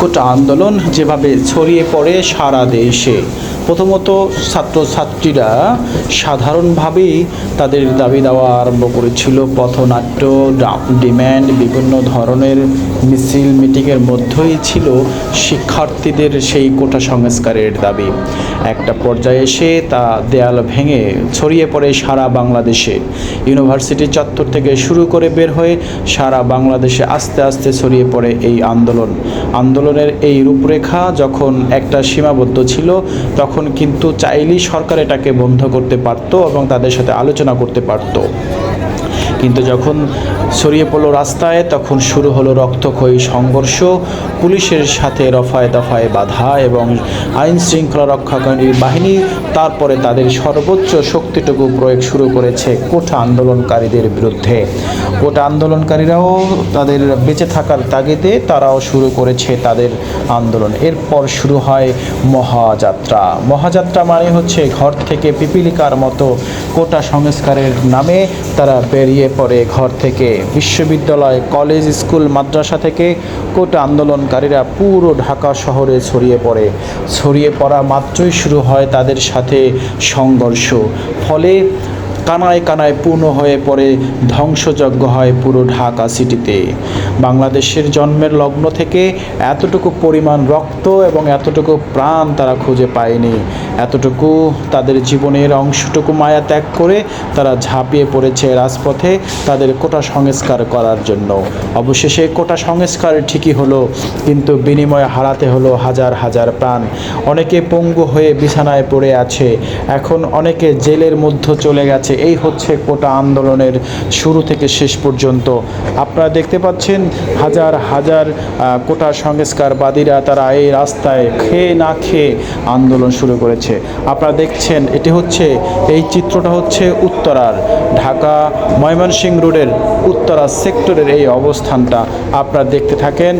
কোটা আন্দোলন যেভাবে ছড়িয়ে পড়ে সারা দেশে। প্রথমত ছাত্রছাত্রীরা সাধারণভাবেই তাদের দাবি দেওয়া আরম্ভ করেছিল। পথনাট্য ডিম্যান্ড, বিভিন্ন ধরনের মিছিল, মিটিংয়ের মধ্যেই ছিল শিক্ষার্থীদের সেই কোটা সংস্কারের দাবি। একটা পর্যায়ে এসে তা দেয়াল ভেঙে ছড়িয়ে পড়ে সারা বাংলাদেশে। ইউনিভার্সিটি চত্বর থেকে শুরু করে বের হয়ে সারা বাংলাদেশে আস্তে আস্তে ছড়িয়ে পড়ে এই আন্দোলন। আন্দোলনের এই রূপরেখা যখন একটা সীমাবদ্ধ ছিল, তখন কিন্তু চাইলেই সরকার এটাকে বন্ধ করতে পারত এবং তাদের সাথে আলোচনা করতে পারতো। কিন্তু যখন ছড়িয়ে পড়ল রাস্তায়, তখন শুরু হলো রক্তক্ষয়ী সংঘর্ষ। পুলিশের সাথে রফায় দফায় বাধা এবং আইন শৃঙ্খলা রক্ষাকারী বাহিনী তারপরে তাদের সর্বোচ্চ শক্তিটুকু প্রয়োগ শুরু করেছে কোটা আন্দোলনকারীদের বিরুদ্ধে। কোটা আন্দোলনকারীরাও তাদের বেঁচে থাকার তাগিদে তারাও শুরু করেছে তাদের আন্দোলন। এরপর শুরু হয় মহাযাত্রা। মহাযাত্রা মানে হচ্ছে ঘর থেকে পিপিলিকার মতো কোটা সংস্কারের নামে তারা বেরিয়ে পড়ে ঘর থেকে বিশ্ববিদ্যালয়, কলেজ, স্কুল, মাদ্রাসা থেকে কোটা আন্দোলনকারীরা পুরো ঢাকা শহরে ছড়িয়ে পড়ে। ছড়িয়ে পড়া মাত্রই শুরু হয় তাদের সাথে সংঘর্ষ। ফলে কানায় কানায় পূর্ণ হয়ে পড়ে, ধ্বংসযজ্ঞ হয় পুরো ঢাকা সিটিতে। বাংলাদেশের জন্মের লগ্ন থেকে এতটুকু পরিমাণ রক্ত এবং এতটুকু প্রাণ তারা খুঁজে পায়নি। এতটুকু তাদের জীবনের অংশটুকু মায়া ত্যাগ করে তারা ঝাঁপিয়ে পড়েছে রাজপথে তাদের কোটা সংস্কার করার জন্য। অবশেষে কোটা সংস্কার ঠিকই হলো, কিন্তু বিনিময়ে হারাতে হলো হাজার হাজার প্রাণ। অনেকে পঙ্গু হয়ে বিছানায় পড়ে আছে, এখন অনেকে জেলের মধ্যে চলে গেছে। এই হচ্ছে কোটা আন্দোলনের শুরু থেকে শেষ পর্যন্ত। আপনারা দেখতে পাচ্ছেন, হাজার হাজার কোটা সংস্কারবাদীরা তারা এই রাস্তায় খেয়ে না খেয়ে আন্দোলন শুরু করেছে। আপনারা দেখছেন, এটি হচ্ছে, এই চিত্রটা হচ্ছে উত্তরার, ঢাকা ময়মনসিংহ রোডের উত্তরা সেক্টরের এই অবস্থানটা। আপনারা দেখতে থাকেন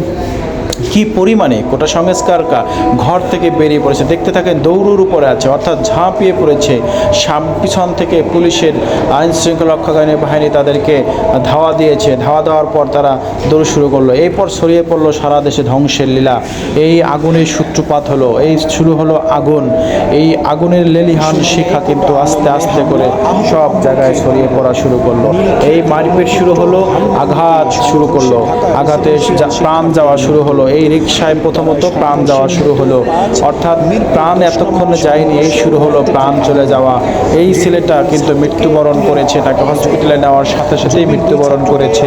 কি পরিমাণে কোটা সংস্কারকা ঘর থেকে বেরিয়ে পড়েছে? দেখতে থাকেন দৌড়ুর উপরে আছে, অর্থাৎ ঝাঁপিয়ে পড়েছে পিছন থেকে পুলিশের আইন শৃঙ্খলা রক্ষাকারী বাহিনী তাদেরকে ধাওয়া দিয়েছে। ধাওয়া দেওয়ার পর তারা দৌড় শুরু করল। এরপর ছড়িয়ে পড়ল সারা দেশে ধ্বংসের লীলা। এই আগুনের সূত্রপাত হলো, এই শুরু হলো আগুন। এই আগুনের লেলিহান শিখা কিন্তু আস্তে আস্তে করে সব জায়গায় ছড়িয়ে পড়া শুরু করল। এই মারপিট শুরু হলো, আঘাত শুরু করল। আঘাতে প্রাণ যাওয়া শুরু হলো। এই রিক্সায় প্রথমত প্রাণ যাওয়া শুরু হলো। অর্থাৎ প্রাণ এতক্ষণে যায়নি, এই শুরু হলো প্রাণ চলে যাওয়া। এই ছেলেটা কিন্তু মৃত্যুবরণ করেছে, তাকে হসপিটালে নেওয়ার সাথে সাথেই মৃত্যুবরণ করেছে।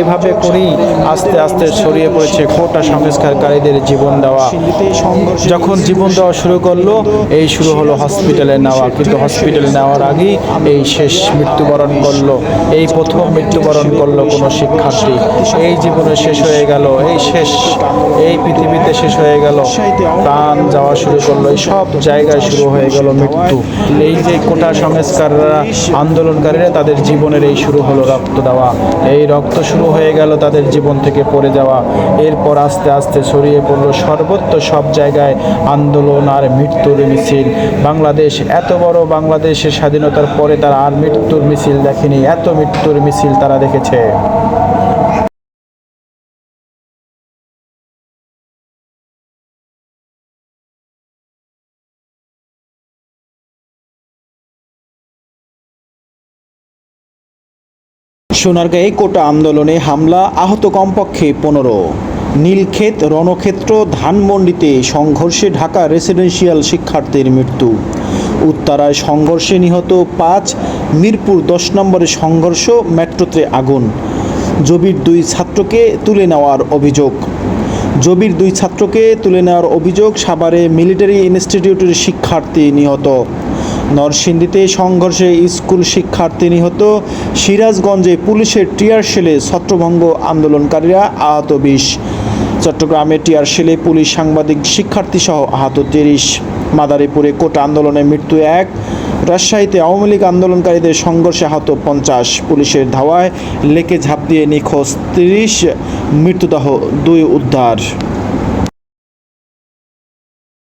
এভাবে করেই আস্তে আস্তে ছড়িয়ে পড়েছে খোটা সংস্কারকারীদের জীবন দেওয়া। যখন জীবন দেওয়া শুরু করল, এই শুরু হলো হসপিটালে নেওয়া। কিন্তু হসপিটালে নেওয়ার আগেই এই শেষ মৃত্যুবরণ করল। এই প্রথম মৃত্যুবরণ করল কোনো শিক্ষার্থী। এই জীবনে শেষ হয়ে গেল। এই শেষ এই পৃথিবীতে শেষ হয়ে গেল। প্রাণ যাওয়া শুরু করল। সব জায়গায় শুরু হয়ে গেল মৃত্যু। এই যে কোটা সংস্কাররা, আন্দোলনকারীরা, তাদের জীবনের এই শুরু হলো রক্ত দেওয়া। এই রক্ত শুরু হয়ে গেল তাদের জীবন থেকে পড়ে যাওয়া। এরপর আস্তে আস্তে ছড়িয়ে পড়ল সর্বত্র সব জায়গায় আন্দোলন আর মৃত্যুর মিছিল। বাংলাদেশ, এত বড় বাংলাদেশের স্বাধীনতার পরে তারা আর মৃত্যুর মিছিল দেখেনি। এত মৃত্যুর মিছিল তারা দেখেছে। সোনারগাঁয়ে কোটা আন্দোলনে হামলা, আহত কমপক্ষে পনেরো। নীলক্ষেত রণক্ষেত্র, ধানমন্ডিতে সংঘর্ষে ঢাকা রেসিডেন্সিয়াল শিক্ষার্থীর মৃত্যু। উত্তরায় সংঘর্ষে নিহত পাঁচ, মিরপুর দশ নম্বরে সংঘর্ষ, মেট্রোতে আগুন। জবির দুই ছাত্রকে তুলে নেওয়ার অভিযোগ। জবির দুই ছাত্রকে তুলে নেওয়ার অভিযোগ সাভারে মিলিটারি ইনস্টিটিউটের শিক্ষার্থী নিহত। নরসিংদীতে সংঘর্ষে স্কুল শিক্ষার্থী নিহত। সিরাজগঞ্জে পুলিশের টিয়ার শেলে ছত্রভঙ্গ আন্দোলনকারীরা আহত বিশ। চট্টগ্রামে টিয়ার শেলে পুলিশ সাংবাদিক শিক্ষার্থী সহ আহত তিরিশ। মাদারীপুরে কোটা আন্দোলনে মৃত্যু এক। রাজশাহীতে আওয়ামী লীগ আন্দোলনকারীদের সংঘর্ষে আহত পঞ্চাশ। পুলিশের ধাওয়ায় লেকে ঝাঁপ দিয়ে নিখোঁজ তিরিশ। মৃত্যুদেহ দুই উদ্ধার।